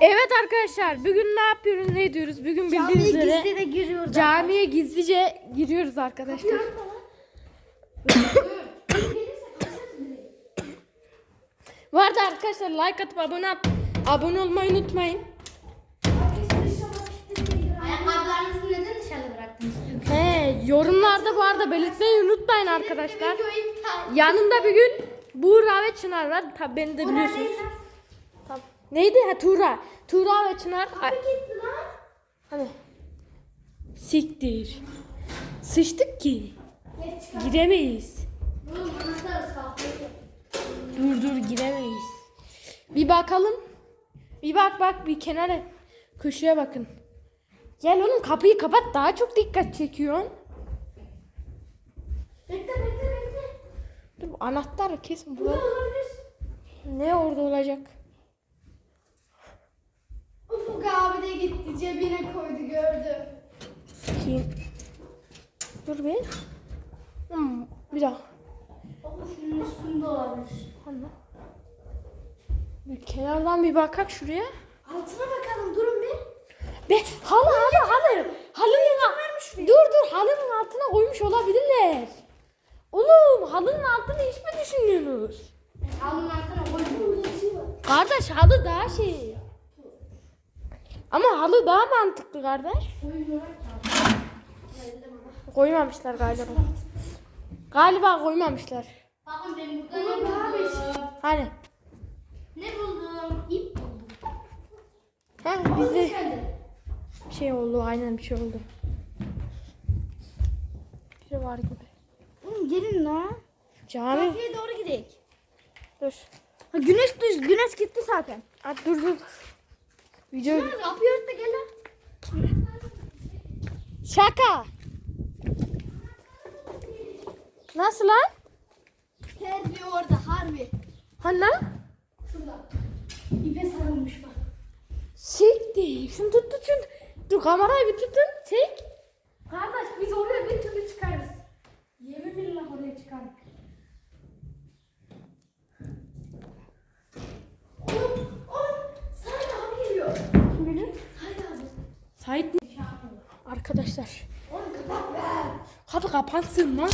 Evet arkadaşlar bugün ne yapıyoruz ne ediyoruz? Bugün bildiğiniz üzere gizli de giriyoruz. camiye gizlice giriyoruz arkadaşlar. Bu arada arkadaşlar like atıp abone abone olmayı unutmayın. Ayakkabılarınızı neden dışarıda bıraktınız? He, yorumlarda bu arada belirtmeyi unutmayın arkadaşlar. Yanımda bir gün Buğra ve Çınar var. Tabi beni de biliyorsunuz. Neydi? Ha Tuğra. Tuğra ve Çınar. Ay, gitti lan. Hani. Siktir. Sıçtık ki. Geç çıkar. Giremeyiz. Anahtarı. Dur dur giremeyiz. Bir bakalım. Bir bak bak bir kenara köşeye bakın. Gel oğlum kapıyı kapat daha çok dikkat çekiyorsun. Bekle bekle bekle. Dur anahtar kesin burada. olabilir. Ne orada olacak? Ufuk abi de gitti cebine koydu gördüm. Bakayım. Dur bir. Hmm, bir daha. Baba şunun üstünde olabilir. Anla. Bir kenardan bir bakak şuraya. Altına bakalım durun bir. Be halı halı halı. Halının al- Dur dur halının altına koymuş olabilirler. Oğlum halının altını hiç mi düşünüyorsunuz? Alnın altına bir şey var. Kardeş halı daha şey. Ama halı daha mantıklı kardeş. Koymamışlar galiba. Galiba koymamışlar. Bakın ben burada ne buldum? Hani? Ne buldum? İp buldum. He Bizi... bizi bir şey oldu aynen bir şey oldu. Biri var gibi. Oğlum gelin lan. Cami. Kafeye doğru gidelim. Dur. Ha, güneş düz, güneş gitti zaten. Ha, dur dur. Video. Ört de gel. Şaka. Nasıl lan? Terbiye orada harbi. Lan? Şurada. İpe sarılmış bak. Siktir. Şunu tut tut şunu. Dur kamerayı bir tutun. Çek. Kardeş biz oraya bir türlü çıkarız. Yemin billah oraya çıkarız. Oğlum, oğlum. Sayın abi geliyor. Kim geliyor? Sayın abi. Sait mi? Arkadaşlar. Oğlum kapat be. Kapı kapansın lan.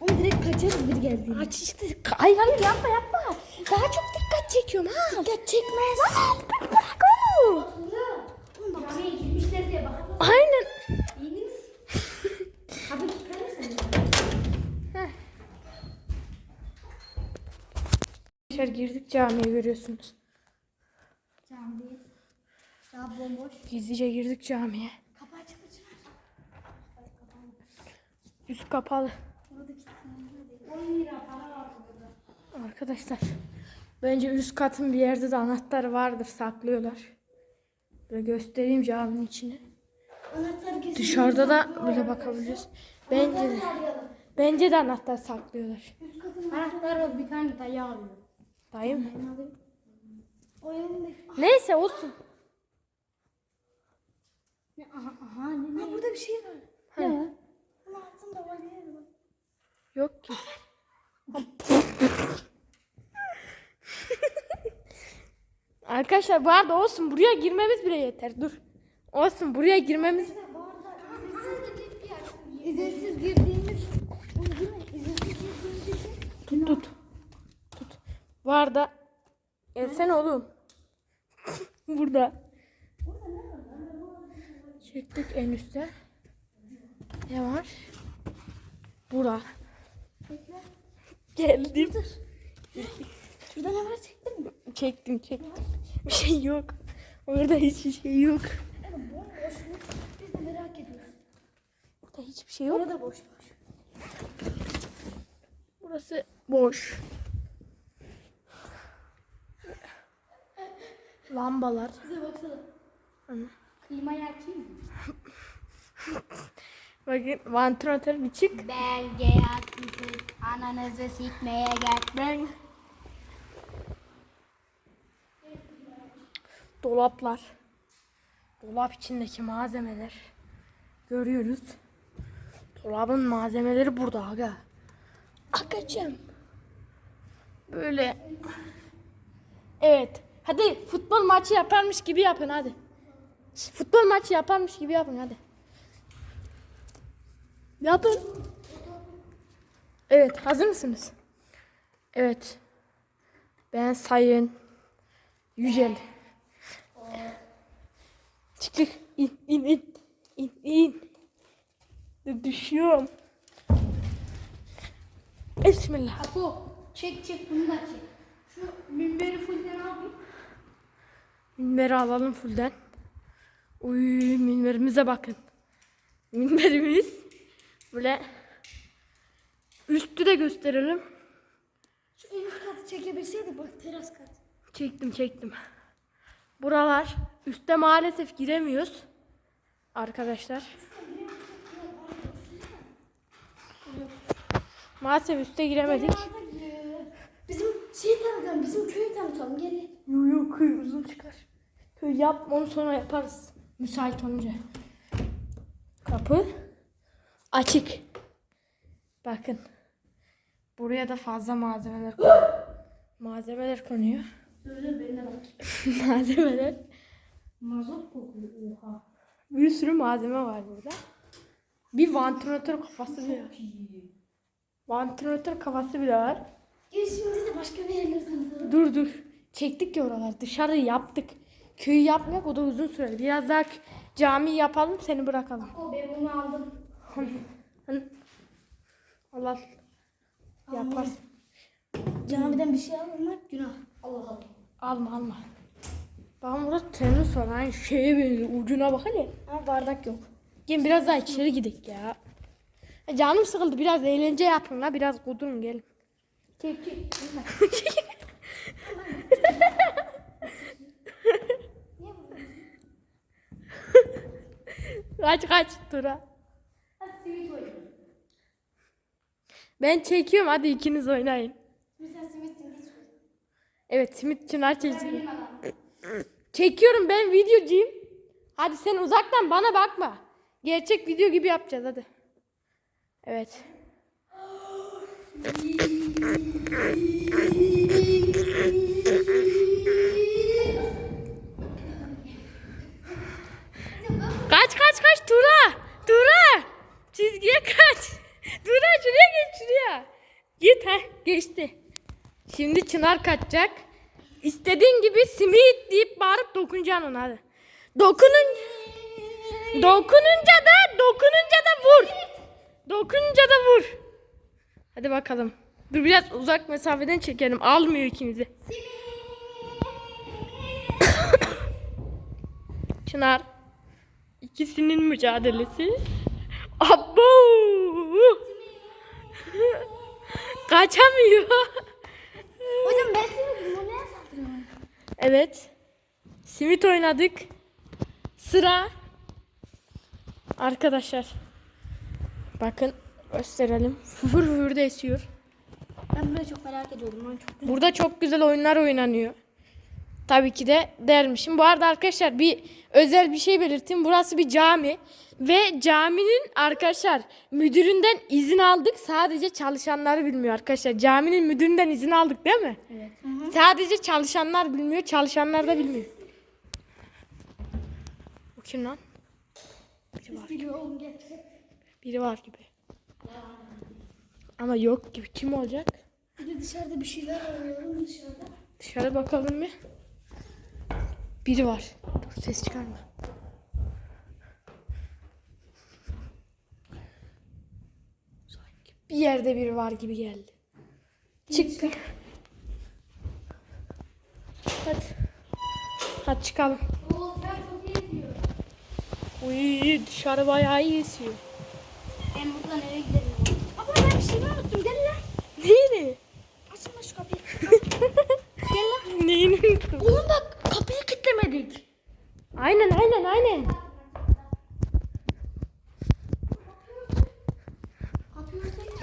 Oğlum direkt kaçarız bir geldiğinde. Aç işte. Hayır hayır yapma yapma. Daha çok dikkat çekiyorum ha. Dikkat çekmez. Lan bırak oğlum. Oğlum camiye girmişler diye bak. Aynen. İyiniz. Kapı çıkarırsın. Arkadaşlar girdik camiye görüyorsunuz. Camideyiz. Daha bomboş. Gizlice girdik camiye. Kapı açık. Üst kapalı. Burada kilitli. 10 lira para var burada. Arkadaşlar bence üst katın bir yerde de anahtar vardır saklıyorlar. Böyle göstereyim caminin kesin. Dışarıda da böyle bakabiliriz. Bence de, bence de anahtar saklıyorlar. Anahtar bir tane dayı alıyor. Dayı mı? Neyse olsun. Aha, aha ne, ne? burada bir şey var. Ne? Bunun altında var ne var? Yok ki. Arkadaşlar bu arada olsun buraya girmemiz bile yeter. Dur. Olsun buraya girmemiz. İzinsiz girdiğimiz Tut tut. Tut. Bu arada gelsene oğlum. Burada. Çektik en üstte. Ne var? Bura. Bekle. Geldim. Şurada ne var çektin mi? Çektim çektim. Bir şey yok. Orada hiçbir şey yok. Oğlum bomboş. Biz de merak ediyoruz. Burada hiçbir şey yok. Orada boş boş. Burası boş. Lambalar. Bize baksana. Ana. Klimayı açayım mı? Bakın vantilatör bir çık. Bence yatmışız. Ananızı sikmeye geldim. Dolaplar. Dolap içindeki malzemeler. Görüyoruz. Dolabın malzemeleri burada aga. Agacım. Böyle. Evet. Hadi futbol maçı yaparmış gibi yapın hadi. Futbol maçı yaparmış gibi yapın hadi. Yapın. Evet hazır mısınız? Evet. Ben Sayın Yücel. Çık çık. İn in in. İn in. Düşüyorum. Bismillah. Apo çek çek bunu da çek. Şu minberi fullden abi. Minberi alalım fullden. Uy minberimize bakın. Minberimiz böyle üstü de gösterelim. Şu en üst katı çekebilseydik bak teras kat. Çektim çektim. Buralar üstte maalesef giremiyoruz. Arkadaşlar. Maalesef üste giremedik. Bizim şey tanıtalım, bizim köyü tanıtalım geri. Yo yo köy uzun çıkar. Köy yap onu sonra yaparız. Müsait olunca. Kapı açık. Bakın. Buraya da fazla malzemeler malzemeler konuyor. Malzemeler. Mazot kokuyor oha. Bir sürü malzeme var burada. Bir vantilatör kafası bile var. Vantilatör kafası bile var. Gel şimdi de başka bir tanıtalım. Dur dur. Çektik ya oralar. Dışarı yaptık. Köyü yapmak o da uzun sürer. Biraz daha cami yapalım seni bırakalım. O ben bunu aldım. Allah yaparsın. Camiden bir şey almak günah. Allah Allah. Alma alma. Bakın burada tenis var. Hani şeye benziyor. Ucuna bak hele. Ama bardak yok. Gelin biraz daha içeri gidelim ya. Ya Canım sıkıldı. Biraz eğlence yapın la. Biraz kudurun gelin. Çek çek. Kaç kaç Tura. Ben çekiyorum. Hadi ikiniz oynayın. Evet simit çınar çekiyor. Benim adam. Çekiyorum ben videocuyum. Hadi sen uzaktan bana bakma. Gerçek video gibi yapacağız hadi. Evet. Kaç kaç kaç Tura. Tura. Çizgiye kaç. Tura şuraya geç şuraya. Git ha geçti. Şimdi Çınar kaçacak. İstediğin gibi simit deyip bağırıp dokunacaksın ona. Dokunun. Dokununca da dokununca da vur. Dokununca da vur. Hadi bakalım. Dur biraz uzak mesafeden çekelim. Almıyor ikimizi. Çınar. İkisinin mücadelesi. Abo! Kaçamıyor. Hocam ben simitim. O neye saldırıyorum? Evet. Simit oynadık. Sıra. Arkadaşlar. Bakın gösterelim. Fır fır da esiyor. Ben burayı çok merak ediyordum. Ben çok güzel. Burada çok güzel oyunlar oynanıyor. Tabii ki de dermişim. Bu arada arkadaşlar bir özel bir şey belirteyim. Burası bir cami ve caminin arkadaşlar müdüründen izin aldık. Sadece çalışanları bilmiyor arkadaşlar. Caminin müdüründen izin aldık değil mi? Evet. Sadece çalışanlar bilmiyor, çalışanlar da bilmiyor. Bu kim lan? Biri var, gel. biri var gibi. Ama yok gibi. Kim olacak? Bir de dışarıda bir şeyler arıyorum dışarıda. Dışarı bakalım bir. Biri var. Dur ses çıkarma. Sanki bir yerde biri var gibi geldi. Çık. Hadi. Hadi çıkalım. Uy dışarı bayağı iyi esiyor. Ben buradan eve gidelim. Ama ben bir şey unuttum. Gel lan. Neyini? Açın şu kapıyı. Gel lan. Neyini unuttun? Oğlum bak. Aynen aynen aynen.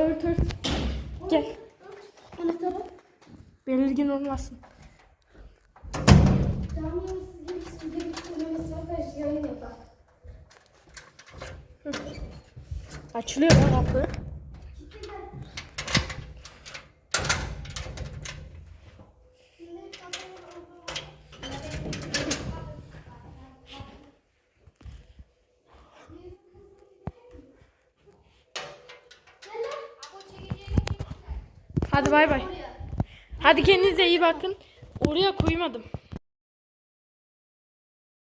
Ört ört. Gel. Belirgin olmasın. Açılıyor lan kapı. Hadi bay bay. Hadi kendinize iyi bakın. Oraya koymadım.